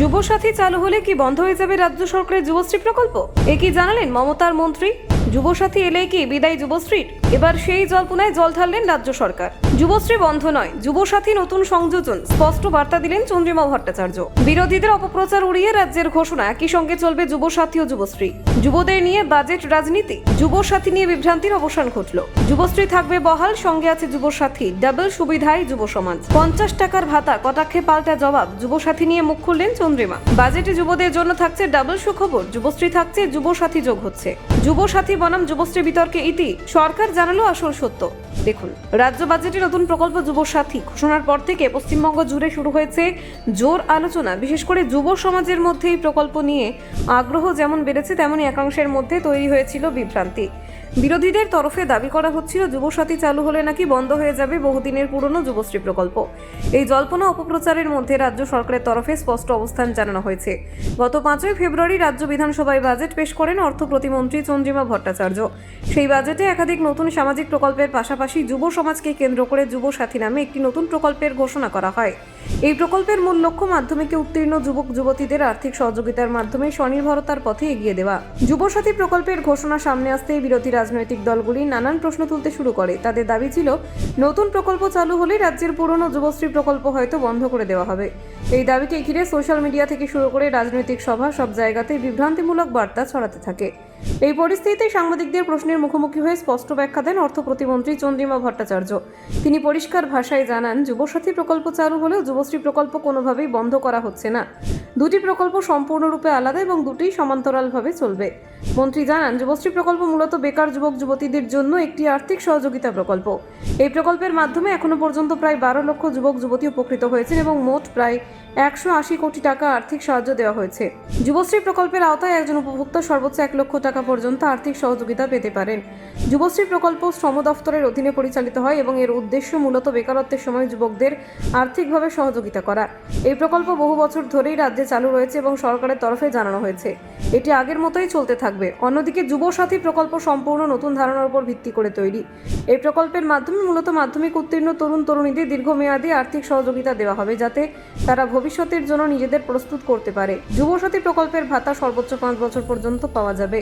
যুবসাথী চালু হলে কি বন্ধ হয়ে যাবে রাজ্য সরকারের যুবশ্রী প্রকল্প? এ কি জানালেন মমতার মন্ত্রী? যুবসাথী এলে কি বিদায় যুবশ্রীর? এবার সেই জল্পনায় জল ঢাললেন রাজ্য সরকার। যুবশ্রী বন্ধ নয়, যুবসাথী নতুন সংযোজন, স্পষ্ট বার্তা দিলেন চন্দ্রিমা ভট্টাচার্য। বিরোধীদের অপপ্রচার উড়িয়ে রাজ্যের ঘোষণা, একই সঙ্গে চলবে যুবসাথী ও যুবশ্রী। যুবদের নিয়ে বাজেট রাজনীতি, যুবসাথী নিয়ে বিভ্রান্তির অবসান ঘটল। যুবশ্রী থাকবে বহাল, সঙ্গে আছে যুবসাথী, ডাবল সুবিধায় যুব সমাজ। পঞ্চাশ টাকার ভাতা, কটাক্ষে পাল্টা জবাব, যুবসাথী নিয়ে মুখ খুললেন চন্দ্রিমা। বাজেটে যুবদের জন্য থাকছে ডাবল সুখবর, যুবশ্রী থাকছে যুবসাথী যোগ হচ্ছে। যুবসাথী বনাম, যুবশ্রী বিতর্কে ইতি, সরকার জানালো আসল সত্য। দেখুন, রাজ্য বাজেটে নতুন প্রকল্প যুবসাথী ঘোষণার পর থেকে পশ্চিমবঙ্গ জুড়ে শুরু হয়েছে জোর আলোচনা। বিশেষ করে যুব সমাজের মধ্যে এই প্রকল্প নিয়ে আগ্রহ যেমন বেড়েছে, তেমনই একাংশের মধ্যে তৈরি হয়েছিল বিভ্রান্তি। বিরোধীদের তরফে দাবি করা হচ্ছিল, যুবসাথী চালু হলে নাকি বন্ধ হয়ে যাবে বহুদিনের পুরনো যুবশ্রী প্রকল্প। এই জল্পনা অপপ্রচারের মধ্যে রাজ্য সরকারের তরফে স্পষ্ট অবস্থান জানানো হয়েছে। গত পাঁচই ফেব্রুয়ারি রাজ্য বিধানসভায় বাজেট পেশ করেন অর্থ প্রতিমন্ত্রী চন্দ্রিমা ভট্টাচার্য। সেই বাজেটে একাধিক নতুন সামাজিক প্রকল্পের পাশাপাশি যুব সমাজকে কেন্দ্র করে যুব সাথী নামে একটি নতুন প্রকল্পের ঘোষণা করা হয়। এই প্রকল্পের মূল লক্ষ্য মাধ্যমিকে উত্তীর্ণ যুবক, যুবতীদের আর্থিক সহযোগিতার মাধ্যমে স্বনির্ভরতার পথে এগিয়ে দেওয়া। যুবসাথী প্রকল্পের ঘোষণা সামনে আসতেই বিরোধী রাজনৈতিক দলগুলি নানান প্রশ্ন তুলতে শুরু করে। তাদের দাবি ছিল, নতুন প্রকল্প চালু হলে রাজ্যের পুরনো যুবশ্রী প্রকল্প হয়তো বন্ধ করে দেওয়া হবে। এই দাবিকে ঘিরে সোশ্যাল মিডিয়া থেকে শুরু করে রাজনৈতিক সভা সব জায়গাতে বিভ্রান্তিমূলক বার্তা ছড়াতে থাকে। এই পরিস্থিতিতে সাংবাদিকদের প্রশ্নের মুখোমুখি হয়ে স্পষ্ট ব্যাখ্যা দেন অর্থ প্রতিমন্ত্রী চন্দ্রিমা ভট্টাচার্য। তিনি পরিষ্কার ভাষায় জানান, যুবসাথী প্রকল্প চালু হলেও যুবশ্রী প্রকল্প কোনোভাবেই বন্ধ করা হচ্ছে না। দুটি প্রকল্প সম্পূর্ণরূপে আলাদা এবং দুটি সমান্তরালভাবে চলবে। মন্ত্রী জানান, যুবশ্রী প্রকল্প মূলত বেকার যুবক যুবতীদের জন্য একটি আর্থিক সহযোগিতা প্রকল্প। এই প্রকল্পের মাধ্যমে এখনও পর্যন্ত প্রায় বারো লক্ষ যুবক যুবতী উপকৃত হয়েছেন এবং মোট প্রায় একশো আশি কোটি টাকা আর্থিক সাহায্য দেওয়া হয়েছে। যুবশ্রী প্রকল্পের আওতায় একজন উপভোক্তা সর্বোচ্চ এক লক্ষ টাকা পর্যন্ত আর্থিক সহযোগিতা পেতে পারেন। যুবশ্রী প্রকল্প শ্রম দফতরের অধীনে পরিচালিত হয় এবং এর উদ্দেশ্য মূলত বেকারত্বের সময় যুবকদের আর্থিকভাবে সহযোগিতা করা। এই প্রকল্প বহু বছর ধরেই রাজ্যে চালু রয়েছে এবং সরকারের তরফে জানানো হয়েছে। এটি আগের মতোই চলতে থাকবে। অন্যদিকে যুবসাথী প্রকল্প সম্পূর্ণ নতুন ধারণার উপর ভিত্তি করে তৈরি। এই প্রকল্পের মাধ্যমে মূলত মাধ্যমিক উত্তীর্ণ তরুণ তরুণীদের দীর্ঘমেয়াদী আর্থিক সহযোগিতা দেওয়া হবে যাতে তারা ভবিষ্যতের জন্য নিজেদের প্রস্তুত করতে পারে। যুবসাথী প্রকল্পের ভাতা সর্বোচ্চ পাঁচ বছর পর্যন্ত পাওয়া যাবে।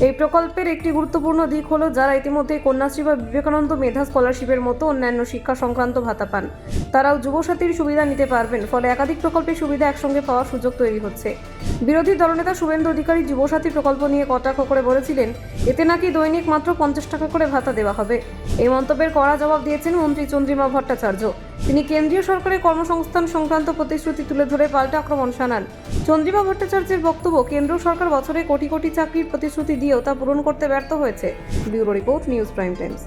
এই প্রকল্পের একটি গুরুত্বপূর্ণ দিক হলো যারা ইতিমধ্যে কন্যাশ্রী বা বিবেকানন্দ মেধা স্কলারশিপের মতো অন্যান্য শিক্ষা সংক্রান্ত ভাতা পান, তারাও যুবসাথীর সুবিধা নিতে পারবেন, ফলে একাধিক প্রকল্পের সুবিধা একসঙ্গে পাওয়ার সুযোগ তৈরি হচ্ছে। বিরোধী দলনেতা শুভেন্দু অধিকারী যুবসাথী প্রকল্প নিয়ে কটাক্ষ করে বলেছিলেন, এতে নাকি দৈনিক মাত্র পঞ্চাশ টাকা করে ভাতা দেওয়া হবে। এই মন্তব্যের কড়া জবাব দিয়েছেন মন্ত্রী চন্দ্রিমা ভট্টাচার্য। তিনি কেন্দ্রীয় সরকারের কর্মসংস্থান সংক্রান্ত প্রতিশ্রুতি তুলে ধরে পাল্টা আক্রমণ শানান। চন্দ্রিমা ভট্টাচার্যের বক্তব্য, কেন্দ্র সরকার বছরে কোটি কোটি চাকরির প্রতিশ্রুতি দিয়েও তা পূরণ করতে ব্যর্থ হয়েছে। Bureau report news prime times.